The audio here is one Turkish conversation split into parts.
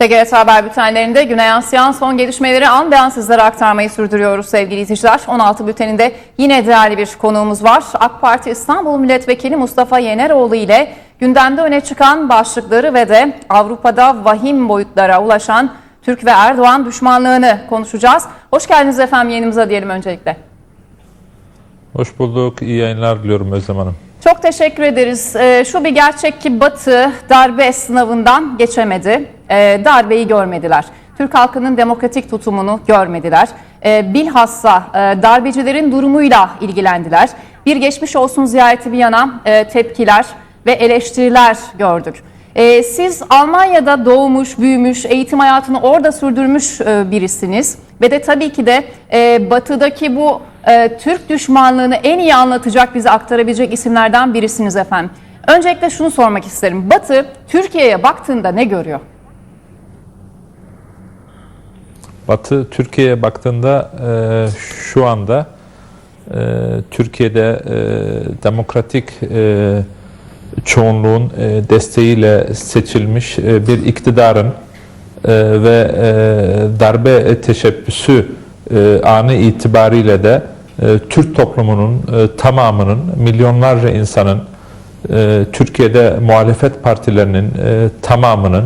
TGRT Haber bültenlerinde Güney Asya'nın son gelişmeleri an be an sizlere aktarmayı sürdürüyoruz sevgili izleyiciler. 16 bülteninde yine değerli bir konuğumuz var. AK Parti İstanbul Milletvekili Mustafa Yeneroğlu ile gündemde öne çıkan başlıkları ve de Avrupa'da vahim boyutlara ulaşan Türk ve Erdoğan düşmanlığını konuşacağız. Hoş geldiniz efendim yayınımıza diyelim öncelikle. Hoş bulduk. İyi yayınlar diliyorum Özlem Hanım. Çok teşekkür ederiz. Ee, şu bir gerçek ki Batı darbe sınavından geçemedi. Ee, darbeyi görmediler. Türk halkının demokratik tutumunu görmediler. Ee, bilhassa e, darbecilerin durumuyla ilgilendiler. Bir geçmiş olsun ziyareti bir yana e, tepkiler ve eleştiriler gördük. Ee, siz Almanya'da doğmuş, büyümüş, eğitim hayatını orada sürdürmüş e, birisiniz. Ve de tabii ki de batıdaki bu Türk düşmanlığını en iyi anlatacak, bize aktarabilecek isimlerden birisiniz efendim. Öncelikle şunu sormak isterim. Batı Türkiye'ye baktığında ne görüyor? Batı Türkiye'ye baktığında e, şu anda e, Türkiye'de e, demokratik e, çoğunluğun e, desteğiyle seçilmiş e, bir iktidarın e, ve e, darbe teşebbüsü e, anı itibariyle de e, Türk toplumunun e, tamamının milyonlarca insanın e, Türkiye'de muhalefet partilerinin e, tamamının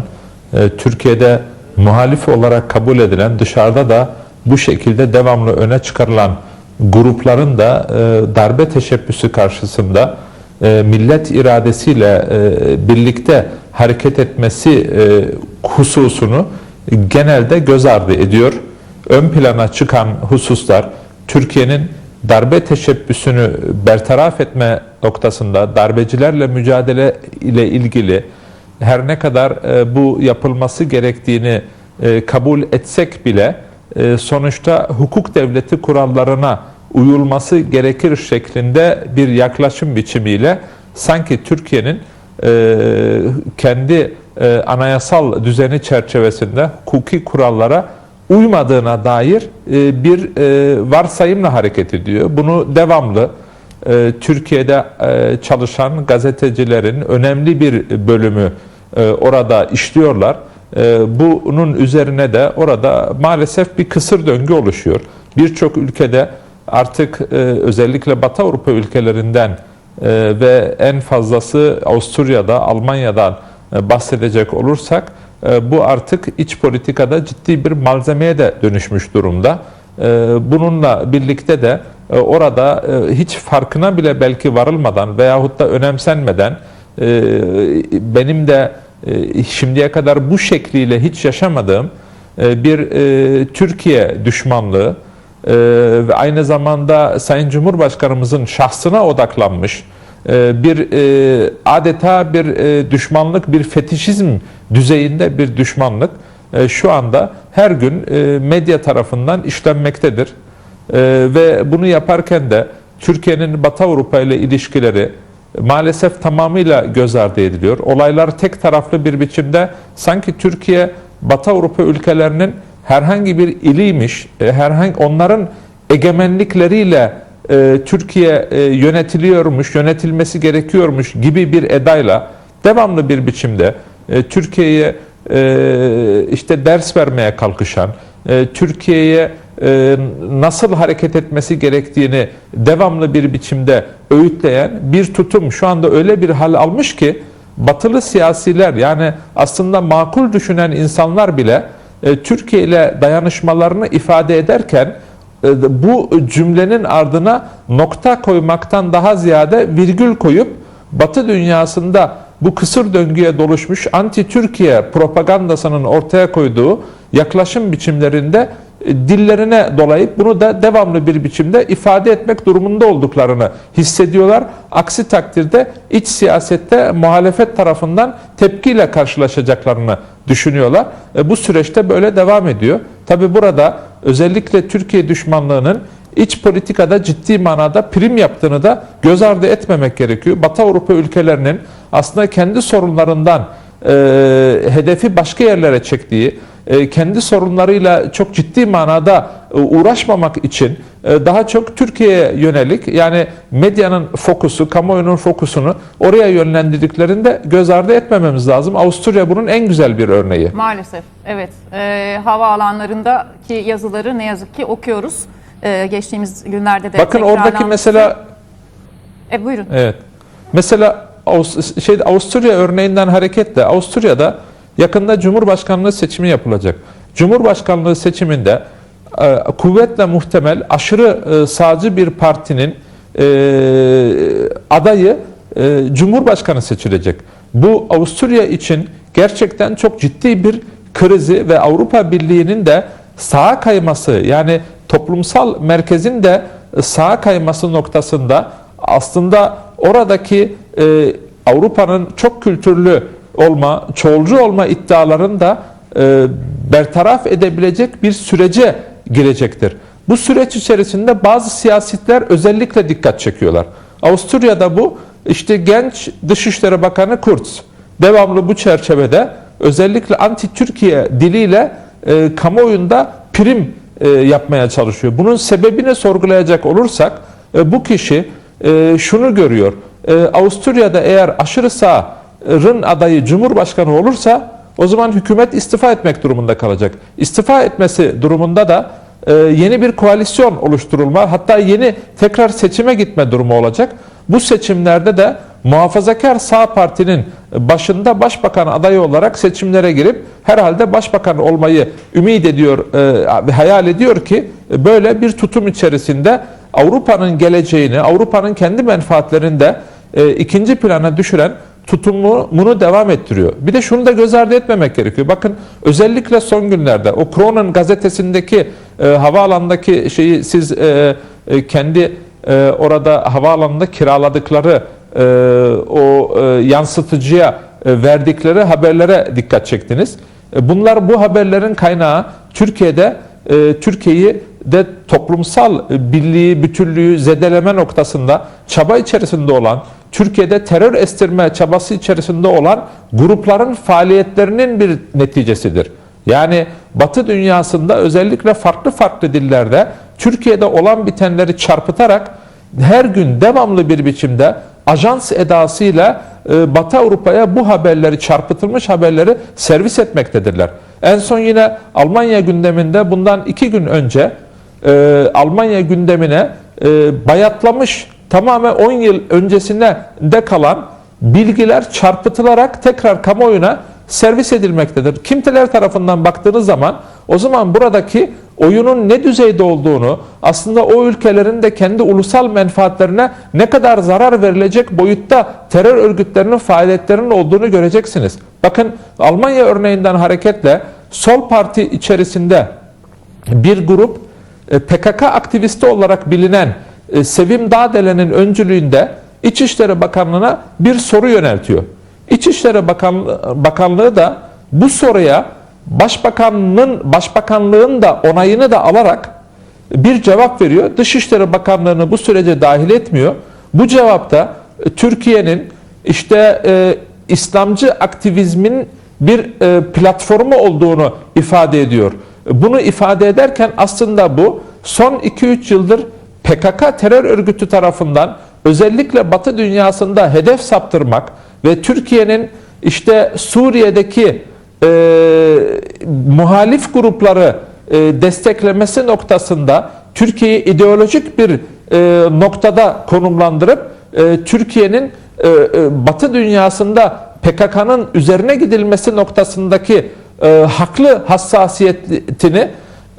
e, Türkiye'de muhalif olarak kabul edilen dışarıda da bu şekilde devamlı öne çıkarılan grupların da e, darbe teşebbüsü karşısında e, millet iradesiyle e, birlikte hareket etmesi e, hususunu genelde göz ardı ediyor. Ön plana çıkan hususlar Türkiye'nin darbe teşebbüsünü bertaraf etme noktasında darbecilerle mücadele ile ilgili her ne kadar e, bu yapılması gerektiğini e, kabul etsek bile e, sonuçta hukuk devleti kurallarına uyulması gerekir şeklinde bir yaklaşım biçimiyle sanki Türkiye'nin e, kendi e, anayasal düzeni çerçevesinde hukuki kurallara uymadığına dair e, bir e, varsayımla hareket ediyor. Bunu devamlı e, Türkiye'de e, çalışan gazetecilerin önemli bir bölümü orada işliyorlar. E, bunun üzerine de orada maalesef bir kısır döngü oluşuyor. Birçok ülkede artık e, özellikle Batı Avrupa ülkelerinden e, ve en fazlası Avusturya'da, Almanya'dan e, bahsedecek olursak e, bu artık iç politikada ciddi bir malzemeye de dönüşmüş durumda. E, bununla birlikte de e, orada e, hiç farkına bile belki varılmadan veyahut da önemsenmeden e, benim de e, şimdiye kadar bu şekliyle hiç yaşamadığım e, bir e, Türkiye düşmanlığı e, ve aynı zamanda Sayın Cumhurbaşkanımızın şahsına odaklanmış bir adeta bir düşmanlık, bir fetişizm düzeyinde bir düşmanlık şu anda her gün medya tarafından işlenmektedir. Ve bunu yaparken de Türkiye'nin Batı Avrupa ile ilişkileri maalesef tamamıyla göz ardı ediliyor. Olaylar tek taraflı bir biçimde sanki Türkiye Batı Avrupa ülkelerinin herhangi bir iliymiş, e, herhangi onların egemenlikleriyle e, Türkiye e, yönetiliyormuş, yönetilmesi gerekiyormuş gibi bir edayla devamlı bir biçimde e, Türkiye'ye e, işte ders vermeye kalkışan, e, Türkiye'ye e, nasıl hareket etmesi gerektiğini devamlı bir biçimde öğütleyen bir tutum. Şu anda öyle bir hal almış ki batılı siyasiler yani aslında makul düşünen insanlar bile e, Türkiye ile dayanışmalarını ifade ederken e, bu cümlenin ardına nokta koymaktan daha ziyade virgül koyup Batı dünyasında bu kısır döngüye doluşmuş anti-Türkiye propagandasının ortaya koyduğu yaklaşım biçimlerinde dillerine dolayıp bunu da devamlı bir biçimde ifade etmek durumunda olduklarını hissediyorlar. Aksi takdirde iç siyasette muhalefet tarafından tepkiyle karşılaşacaklarını düşünüyorlar. E, bu süreçte böyle devam ediyor. Tabi burada özellikle Türkiye düşmanlığının iç politikada ciddi manada prim yaptığını da göz ardı etmemek gerekiyor. Batı Avrupa ülkelerinin aslında kendi sorunlarından e, hedefi başka yerlere çektiği, e, kendi sorunlarıyla çok ciddi manada e, uğraşmamak için e, daha çok Türkiye'ye yönelik yani medyanın fokusu, kamuoyunun fokusunu oraya yönlendirdiklerinde göz ardı etmememiz lazım. Avusturya bunun en güzel bir örneği. Maalesef evet e, havaalanlarındaki yazıları ne yazık ki okuyoruz. E, geçtiğimiz günlerde de Bakın oradaki mesela E, buyurun. Evet. Mesela Avust- şey Avusturya örneğinden hareketle Avusturya'da yakında Cumhurbaşkanlığı seçimi yapılacak. Cumhurbaşkanlığı seçiminde e, kuvvetle muhtemel aşırı e, sağcı bir partinin e, adayı Cumhurbaşkanı seçilecek. Bu Avusturya için gerçekten çok ciddi bir krizi ve Avrupa Birliği'nin de sağa kayması yani toplumsal merkezin de sağa kayması noktasında aslında oradaki e, Avrupa'nın çok kültürlü olma, çoğulcu olma iddialarını da e, bertaraf edebilecek bir sürece girecektir. Bu süreç içerisinde bazı siyasetler özellikle dikkat çekiyorlar. Avusturya'da bu işte genç Dışişleri Bakanı Kurz devamlı bu çerçevede özellikle anti-Türkiye diliyle e, kamuoyunda prim e, yapmaya çalışıyor. Bunun sebebini sorgulayacak olursak e, bu kişi e, şunu görüyor. E, Avusturya'da eğer aşırı sağın adayı Cumhurbaşkanı olursa o zaman hükümet istifa etmek durumunda kalacak. İstifa etmesi durumunda da e, yeni bir koalisyon oluşturulma hatta yeni tekrar seçime gitme durumu olacak. Bu seçimlerde de muhafazakar sağ partinin başında başbakan adayı olarak seçimlere girip herhalde başbakan olmayı ümit ediyor, e, hayal ediyor ki e, böyle bir tutum içerisinde Avrupa'nın geleceğini, Avrupa'nın kendi menfaatlerini de e, ikinci plana düşüren tutumunu devam ettiriyor. Bir de şunu da göz ardı etmemek gerekiyor. Bakın özellikle son günlerde o Kronen gazetesindeki e, havaalanındaki şeyi siz e, e, kendi e, orada havaalanında kiraladıkları e, o e, yansıtıcıya e, verdikleri haberlere dikkat çektiniz. E, bunlar bu haberlerin kaynağı Türkiye'de e, Türkiye'yi de toplumsal e, birliği, bütünlüğü zedeleme noktasında çaba içerisinde olan, Türkiye'de terör estirme çabası içerisinde olan grupların faaliyetlerinin bir neticesidir. Yani Batı dünyasında özellikle farklı farklı dillerde Türkiye'de olan bitenleri çarpıtarak her gün devamlı bir biçimde ajans edasıyla e, Batı Avrupa'ya bu haberleri çarpıtılmış haberleri servis etmektedirler. En son yine Almanya gündeminde bundan iki gün önce e, Almanya gündemine e, bayatlamış tamamen 10 yıl öncesine de kalan bilgiler çarpıtılarak tekrar kamuoyuna servis edilmektedir. Kimseler tarafından baktığınız zaman o zaman buradaki oyunun ne düzeyde olduğunu, aslında o ülkelerin de kendi ulusal menfaatlerine ne kadar zarar verilecek boyutta terör örgütlerinin faaliyetlerinin olduğunu göreceksiniz. Bakın Almanya örneğinden hareketle sol parti içerisinde bir grup e, PKK aktivisti olarak bilinen Sevim Dağdelen'in öncülüğünde İçişleri Bakanlığı'na bir soru yöneltiyor. İçişleri Bakanlığı, Bakanlığı da bu soruya Başbakanlığın Başbakanlığın da onayını da alarak bir cevap veriyor. Dışişleri Bakanlığı'nı bu sürece dahil etmiyor. Bu cevapta e, Türkiye'nin işte e, İslamcı aktivizmin bir e, platformu olduğunu ifade ediyor. Bunu ifade ederken aslında bu son 2-3 yıldır PKK terör örgütü tarafından özellikle Batı dünyasında hedef saptırmak ve Türkiye'nin işte Suriye'deki e, muhalif grupları e, desteklemesi noktasında Türkiye'yi ideolojik bir e, noktada konumlandırıp e, Türkiye'nin e, e, Batı dünyasında PKK'nın üzerine gidilmesi noktasındaki e, haklı hassasiyetini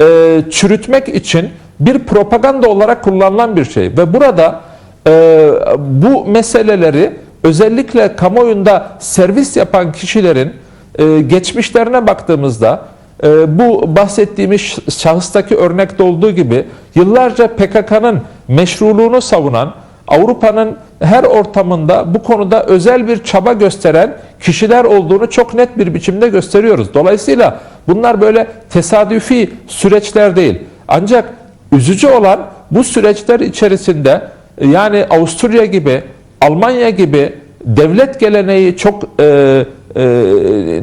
e, çürütmek için bir propaganda olarak kullanılan bir şey ve burada e, bu meseleleri özellikle kamuoyunda servis yapan kişilerin e, geçmişlerine baktığımızda e, bu bahsettiğimiz şahıstaki örnekte olduğu gibi yıllarca PKK'nın meşruluğunu savunan Avrupa'nın her ortamında bu konuda özel bir çaba gösteren kişiler olduğunu çok net bir biçimde gösteriyoruz. Dolayısıyla bunlar böyle tesadüfi süreçler değil. Ancak üzücü olan bu süreçler içerisinde e, yani Avusturya gibi, Almanya gibi devlet geleneği çok e, e,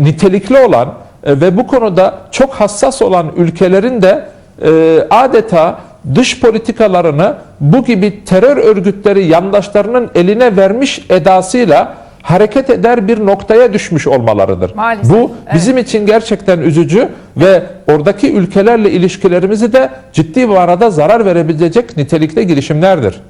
nitelikli olan e, ve bu konuda çok hassas olan ülkelerin de e, adeta dış politikalarını bu gibi terör örgütleri yandaşlarının eline vermiş edasıyla hareket eder bir noktaya düşmüş olmalarıdır. Maalesef, Bu evet. bizim için gerçekten üzücü ve oradaki ülkelerle ilişkilerimizi de ciddi manada zarar verebilecek nitelikte girişimlerdir.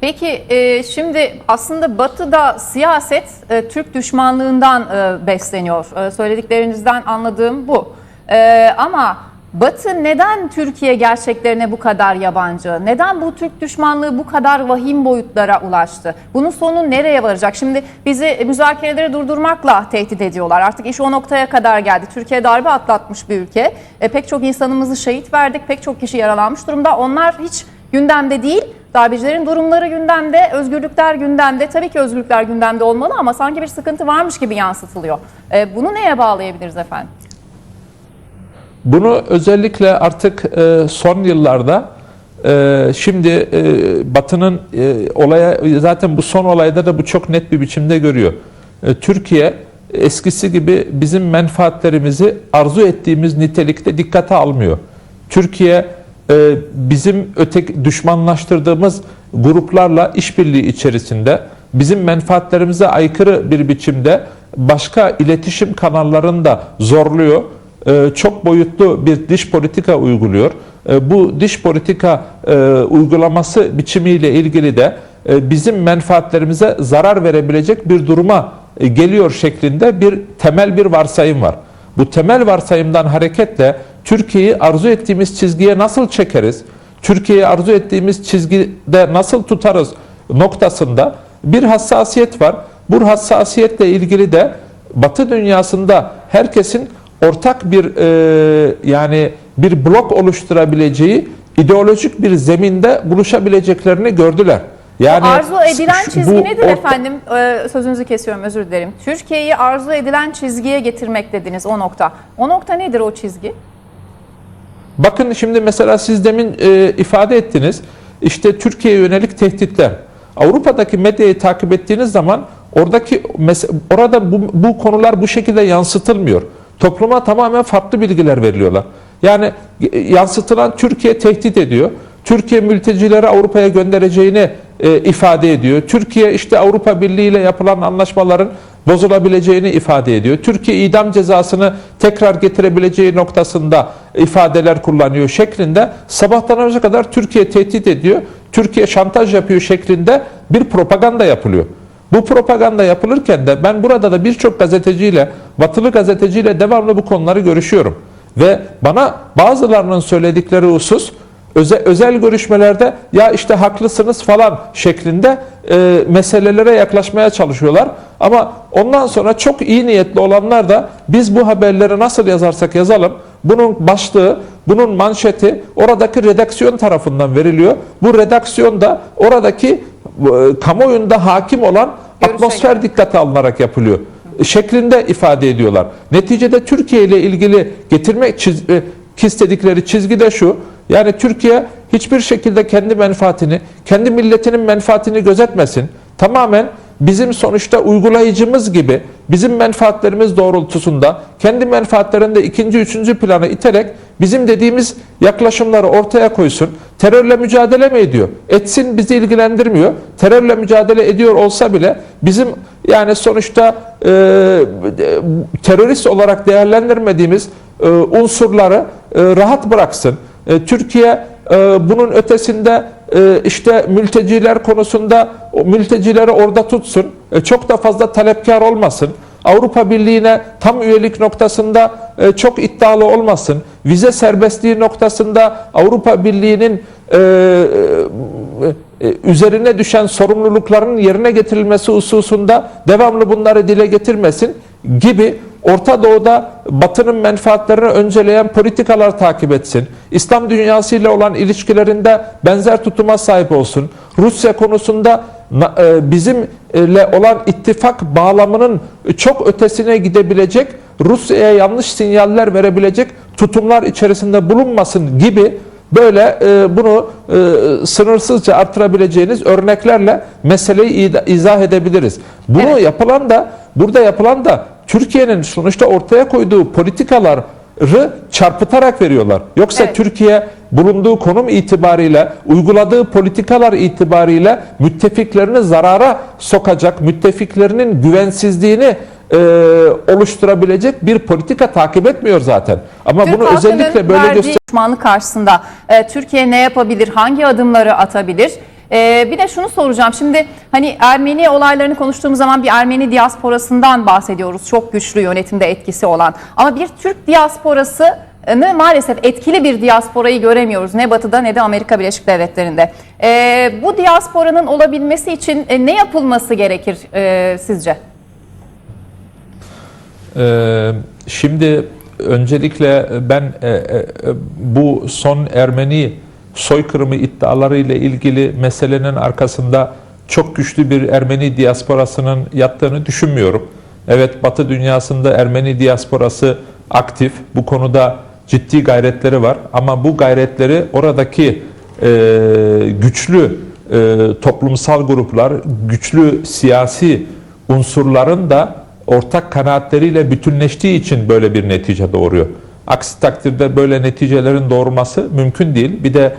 Peki e, şimdi aslında Batı'da siyaset e, Türk düşmanlığından e, besleniyor. E, söylediklerinizden anladığım bu. E, ama Batı neden Türkiye gerçeklerine bu kadar yabancı? Neden bu Türk düşmanlığı bu kadar vahim boyutlara ulaştı? Bunun sonu nereye varacak? Şimdi bizi müzakereleri durdurmakla tehdit ediyorlar. Artık iş o noktaya kadar geldi. Türkiye darbe atlatmış bir ülke. E, pek çok insanımızı şehit verdik. Pek çok kişi yaralanmış durumda. Onlar hiç gündemde değil. Darbecilerin durumları gündemde, özgürlükler gündemde. Tabii ki özgürlükler gündemde olmalı ama sanki bir sıkıntı varmış gibi yansıtılıyor. E, bunu neye bağlayabiliriz efendim? Bunu özellikle artık e, son yıllarda e, şimdi e, Batı'nın olaya zaten bu son olayda da bu çok net bir biçimde görüyor. Türkiye eskisi gibi bizim menfaatlerimizi arzu ettiğimiz nitelikte dikkate almıyor. Türkiye bizim öteki düşmanlaştırdığımız gruplarla işbirliği içerisinde bizim menfaatlerimize aykırı bir biçimde başka iletişim kanallarını da zorluyor çok boyutlu bir dış politika uyguluyor. E, Bu dış politika e, uygulaması biçimiyle ilgili de e, bizim menfaatlerimize zarar verebilecek bir duruma e, geliyor şeklinde bir temel bir varsayım var. Bu temel varsayımdan hareketle Türkiye'yi arzu ettiğimiz çizgiye nasıl çekeriz? Türkiye'yi arzu ettiğimiz çizgide nasıl tutarız noktasında bir hassasiyet var. Bu hassasiyetle ilgili de Batı dünyasında herkesin ortak bir e, yani bir blok oluşturabileceği ideolojik bir zeminde buluşabileceklerini gördüler. Yani arzu edilen çizgi bu nedir efendim? E, sözünüzü kesiyorum özür dilerim. Türkiye'yi arzu edilen çizgiye getirmek dediniz o nokta. O nokta nedir o çizgi? Bakın şimdi mesela siz demin e, ifade ettiniz. İşte Türkiye'ye yönelik tehditler. Avrupa'daki medyayı takip ettiğiniz zaman oradaki orada bu, bu konular bu şekilde yansıtılmıyor. Topluma tamamen farklı bilgiler veriliyorlar. Yani e, yansıtılan Türkiye tehdit ediyor. Türkiye mültecileri Avrupa'ya göndereceğini e, ifade ediyor. Türkiye işte Avrupa Birliği ile yapılan anlaşmaların bozulabileceğini ifade ediyor. Türkiye idam cezasını tekrar getirebileceği noktasında ifadeler kullanıyor şeklinde sabahtan akşama kadar Türkiye tehdit ediyor. Türkiye şantaj yapıyor şeklinde bir propaganda yapılıyor. Bu propaganda yapılırken de ben burada da birçok gazeteciyle, batılı gazeteciyle devamlı bu konuları görüşüyorum. Ve bana bazılarının söyledikleri husus özel, özel görüşmelerde ya işte haklısınız falan şeklinde e, meselelere yaklaşmaya çalışıyorlar. Ama ondan sonra çok iyi niyetli olanlar da biz bu haberleri nasıl yazarsak yazalım bunun başlığı, bunun manşeti oradaki redaksiyon tarafından veriliyor. Bu redaksiyon da oradaki kamuoyunda hakim olan Görüşe atmosfer dikkate alınarak yapılıyor şeklinde ifade ediyorlar. Neticede Türkiye ile ilgili getirmek çiz, e, istedikleri çizgi de şu. Yani Türkiye hiçbir şekilde kendi menfaatini, kendi milletinin menfaatini gözetmesin. Tamamen bizim sonuçta uygulayıcımız gibi bizim menfaatlerimiz doğrultusunda kendi menfaatlerini ikinci, üçüncü plana iterek bizim dediğimiz yaklaşımları ortaya koysun. Terörle mücadele mi ediyor? Etsin bizi ilgilendirmiyor. Terörle mücadele ediyor olsa bile bizim yani sonuçta e, terörist olarak değerlendirmediğimiz e, unsurları e, rahat bıraksın. E, Türkiye bunun ötesinde e, işte mülteciler konusunda mültecileri orada tutsun. E, çok da fazla talepkar olmasın. Avrupa Birliği'ne tam üyelik noktasında e, çok iddialı olmasın. Vize serbestliği noktasında Avrupa Birliği'nin üzerine düşen sorumlulukların yerine getirilmesi hususunda devamlı bunları dile getirmesin gibi Orta Doğu'da Batı'nın menfaatlerini önceleyen politikalar takip etsin. İslam dünyasıyla olan ilişkilerinde benzer tutuma sahip olsun. Rusya konusunda e, bizimle olan ittifak bağlamının çok ötesine gidebilecek, Rusya'ya yanlış sinyaller verebilecek tutumlar içerisinde bulunmasın gibi böyle e, bunu e, sınırsızca artırabileceğiniz örneklerle meseleyi izah edebiliriz. Bunu Evet. yapılan da burada yapılan da Türkiye'nin sonuçta ortaya koyduğu politikalar çarpıtarak veriyorlar. Yoksa Evet. Türkiye bulunduğu konum itibariyle, uyguladığı politikalar itibariyle müttefiklerini zarara sokacak, müttefiklerinin güvensizliğini e, oluşturabilecek bir politika takip etmiyor zaten. Ama Türk bunu özellikle böyle göster düşmanlık karşısında e, Türkiye ne yapabilir, hangi adımları atabilir? E, bir de şunu soracağım. Şimdi hani Ermeni olaylarını konuştuğumuz zaman bir Ermeni diasporasından bahsediyoruz. Çok güçlü yönetimde etkisi olan. Ama bir Türk diasporası ne maalesef etkili bir diasporayı göremiyoruz. Ne Batı'da ne de Amerika Birleşik Devletleri'nde. E, bu diasporanın olabilmesi için e, ne yapılması gerekir e, sizce? Ee, şimdi öncelikle ben e, e, bu son Ermeni soykırımı iddiaları ile ilgili meselenin arkasında çok güçlü bir Ermeni diasporasının yattığını düşünmüyorum. Evet Batı dünyasında Ermeni diasporası aktif. Bu konuda ciddi gayretleri var ama bu gayretleri oradaki e, güçlü e, toplumsal gruplar, güçlü siyasi unsurların da ortak kanaatleriyle bütünleştiği için böyle bir netice doğuruyor. Aksi takdirde böyle neticelerin doğurması mümkün değil. Bir de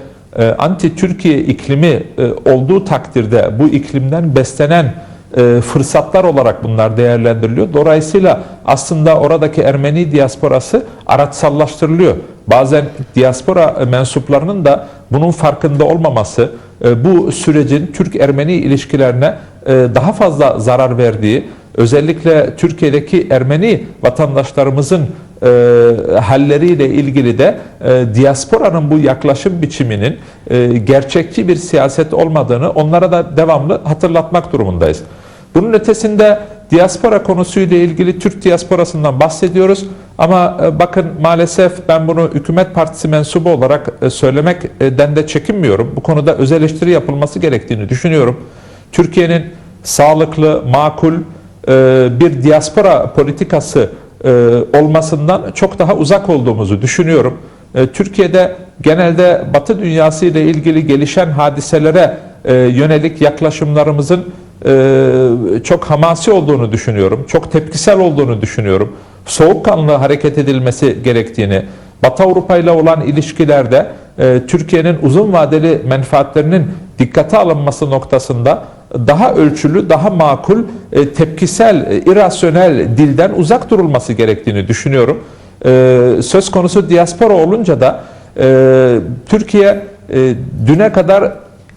anti-Türkiye iklimi e, olduğu takdirde bu iklimden beslenen e, fırsatlar olarak bunlar değerlendiriliyor. Dolayısıyla aslında oradaki Ermeni diasporası araçsallaştırılıyor. Bazen diaspora mensuplarının da bunun farkında olmaması, e, bu sürecin Türk-Ermeni ilişkilerine e, daha fazla zarar verdiği, özellikle Türkiye'deki Ermeni vatandaşlarımızın e, halleriyle ilgili de e, diasporanın bu yaklaşım biçiminin e, gerçekçi bir siyaset olmadığını onlara da devamlı hatırlatmak durumundayız. Bunun ötesinde diaspora konusuyla ilgili Türk diasporasından bahsediyoruz. Ama e, bakın maalesef ben bunu hükümet partisi mensubu olarak e, söylemekten de çekinmiyorum. Bu konuda öz eleştiri yapılması gerektiğini düşünüyorum. Türkiye'nin sağlıklı, makul e, bir diaspora politikası olmasından çok daha uzak olduğumuzu düşünüyorum. E, Türkiye'de genelde Batı dünyası ile ilgili gelişen hadiselere e, yönelik yaklaşımlarımızın e, çok hamasi olduğunu düşünüyorum. Çok tepkisel olduğunu düşünüyorum. Soğukkanlı hareket edilmesi gerektiğini, Batı Avrupa ile olan ilişkilerde e, Türkiye'nin uzun vadeli menfaatlerinin dikkate alınması noktasında daha ölçülü, daha makul, e, tepkisel, e, irasyonel dilden uzak durulması gerektiğini düşünüyorum. E, söz konusu diaspora olunca da e, Türkiye e, düne kadar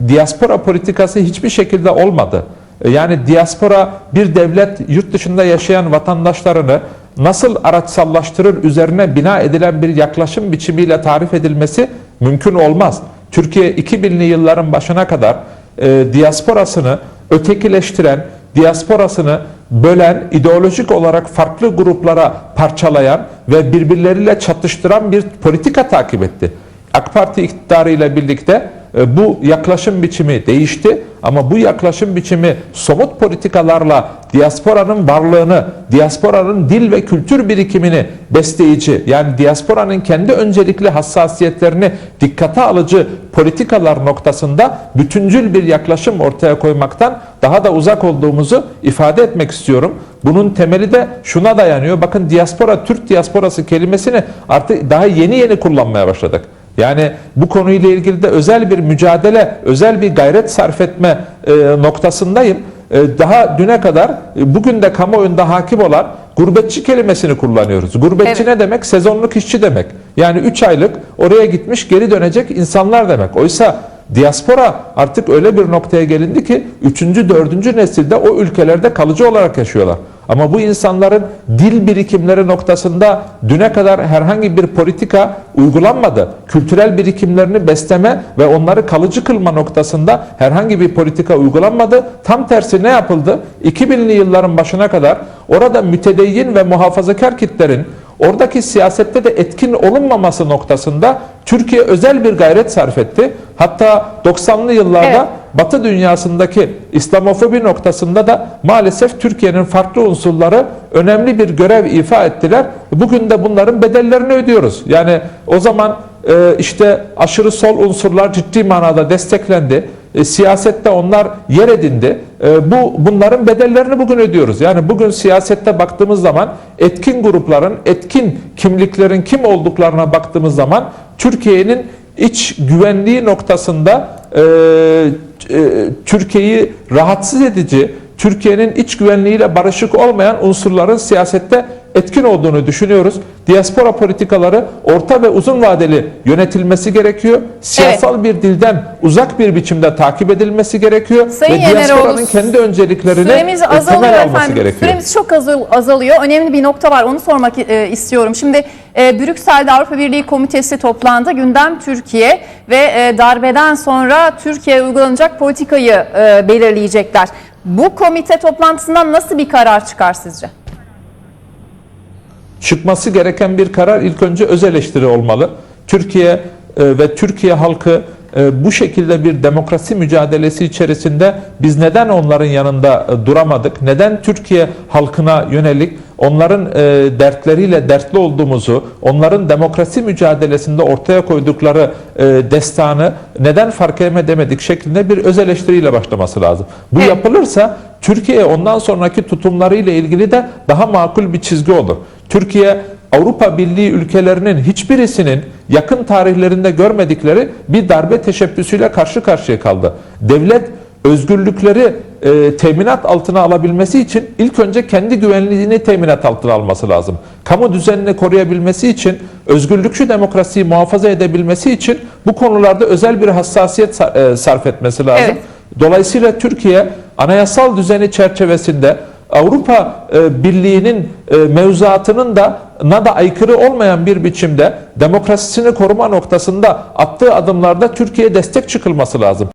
diaspora politikası hiçbir şekilde olmadı. E, Yani diaspora bir devlet yurt dışında yaşayan vatandaşlarını nasıl araçsallaştırır üzerine bina edilen bir yaklaşım biçimiyle tarif edilmesi mümkün olmaz. Türkiye 2000'li yılların başına kadar e, diasporasını ötekileştiren, diasporasını bölen, ideolojik olarak farklı gruplara parçalayan ve birbirleriyle çatıştıran bir politika takip etti. AK Parti iktidarıyla birlikte bu yaklaşım biçimi değişti ama bu yaklaşım biçimi somut politikalarla diasporanın varlığını, diasporanın dil ve kültür birikimini besleyici yani diasporanın kendi öncelikli hassasiyetlerini dikkate alıcı politikalar noktasında bütüncül bir yaklaşım ortaya koymaktan daha da uzak olduğumuzu ifade etmek istiyorum. Bunun temeli de şuna dayanıyor. Bakın diaspora, Türk diasporası kelimesini artık daha yeni yeni kullanmaya başladık. Yani bu konuyla ilgili de özel bir mücadele, özel bir gayret sarf etme e, noktasındayım. E, daha düne kadar e, bugün de kamuoyunda hakim olan gurbetçi kelimesini kullanıyoruz. Gurbetçi Evet. ne demek? Sezonluk işçi demek. Yani 3 aylık oraya gitmiş geri dönecek insanlar demek. Oysa diaspora artık öyle bir noktaya gelindi ki 3. 4. nesilde o ülkelerde kalıcı olarak yaşıyorlar. Ama bu insanların dil birikimleri noktasında düne kadar herhangi bir politika uygulanmadı. Kültürel birikimlerini besleme ve onları kalıcı kılma noktasında herhangi bir politika uygulanmadı. Tam tersi ne yapıldı? 2000'li yılların başına kadar orada mütedeyyin ve muhafazakar kitlerin oradaki siyasette de etkin olunmaması noktasında Türkiye özel bir gayret sarf etti. Hatta 90'lı yıllarda Evet. Batı dünyasındaki İslamofobi noktasında da maalesef Türkiye'nin farklı unsurları önemli bir görev ifa ettiler. Bugün de bunların bedellerini ödüyoruz. Yani o zaman e, işte aşırı sol unsurlar ciddi manada desteklendi. E, siyasette onlar yer edindi. E, bu bunların bedellerini bugün ödüyoruz. Yani bugün siyasette baktığımız zaman etkin grupların, etkin kimliklerin kim olduklarına baktığımız zaman Türkiye'nin iç güvenliği noktasında e, e, Türkiye'yi rahatsız edici, Türkiye'nin iç güvenliğiyle barışık olmayan unsurların siyasette etkin olduğunu düşünüyoruz. Diaspora politikaları orta ve uzun vadeli yönetilmesi gerekiyor. Siyasal bir dilden uzak bir biçimde takip edilmesi gerekiyor Sayın ve Yeneroğlu, diasporanın kendi önceliklerini Süremiz azalıyor efendim. gerekiyor. Süremiz çok azal- azalıyor. Önemli bir nokta var. Onu sormak e, istiyorum. Şimdi e, Brüksel'de Avrupa Birliği Komitesi toplandı. Gündem Türkiye ve e, darbeden sonra Türkiye'ye uygulanacak politikayı e, belirleyecekler. Bu komite toplantısından nasıl bir karar çıkar sizce? Çıkması gereken bir karar ilk önce öz eleştiri olmalı. Türkiye e, ve Türkiye halkı e, bu şekilde bir demokrasi mücadelesi içerisinde biz neden onların yanında e, duramadık? Neden Türkiye halkına yönelik onların e, dertleriyle dertli olduğumuzu, onların demokrasi mücadelesinde ortaya koydukları e, destanı neden fark edemedik şeklinde bir öz eleştiriyle başlaması lazım. Bu Evet. yapılırsa Türkiye ondan sonraki tutumlarıyla ilgili de daha makul bir çizgi olur. Türkiye Avrupa Birliği ülkelerinin hiçbirisinin yakın tarihlerinde görmedikleri bir darbe teşebbüsüyle karşı karşıya kaldı. Devlet özgürlükleri e, teminat altına alabilmesi için ilk önce kendi güvenliğini teminat altına alması lazım. Kamu düzenini koruyabilmesi için, özgürlükçü demokrasiyi muhafaza edebilmesi için bu konularda özel bir hassasiyet sa- e, sarf etmesi lazım. Evet. Dolayısıyla Türkiye anayasal düzeni çerçevesinde Avrupa e, Birliği'nin e, mevzuatının da na da aykırı olmayan bir biçimde demokrasisini koruma noktasında attığı adımlarda Türkiye'ye destek çıkılması lazım.